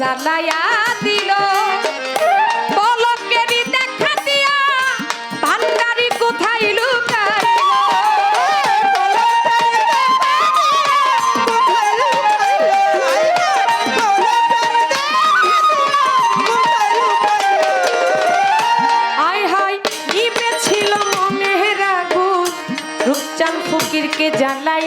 জানাইয়া দিল। বলকেরি দেখা দিয়া ভান্ডারি কোথায় লুকায় কে জানলাই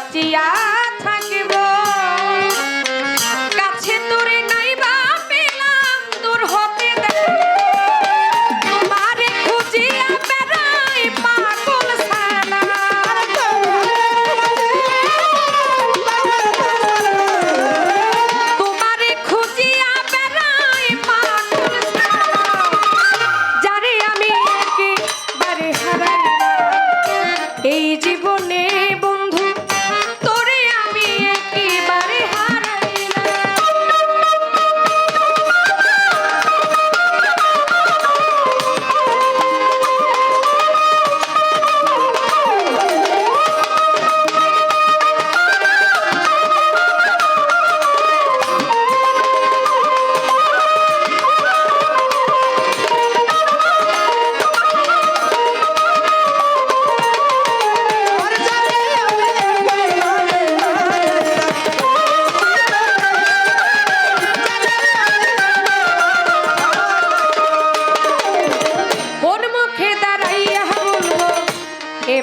বাঁচিয়া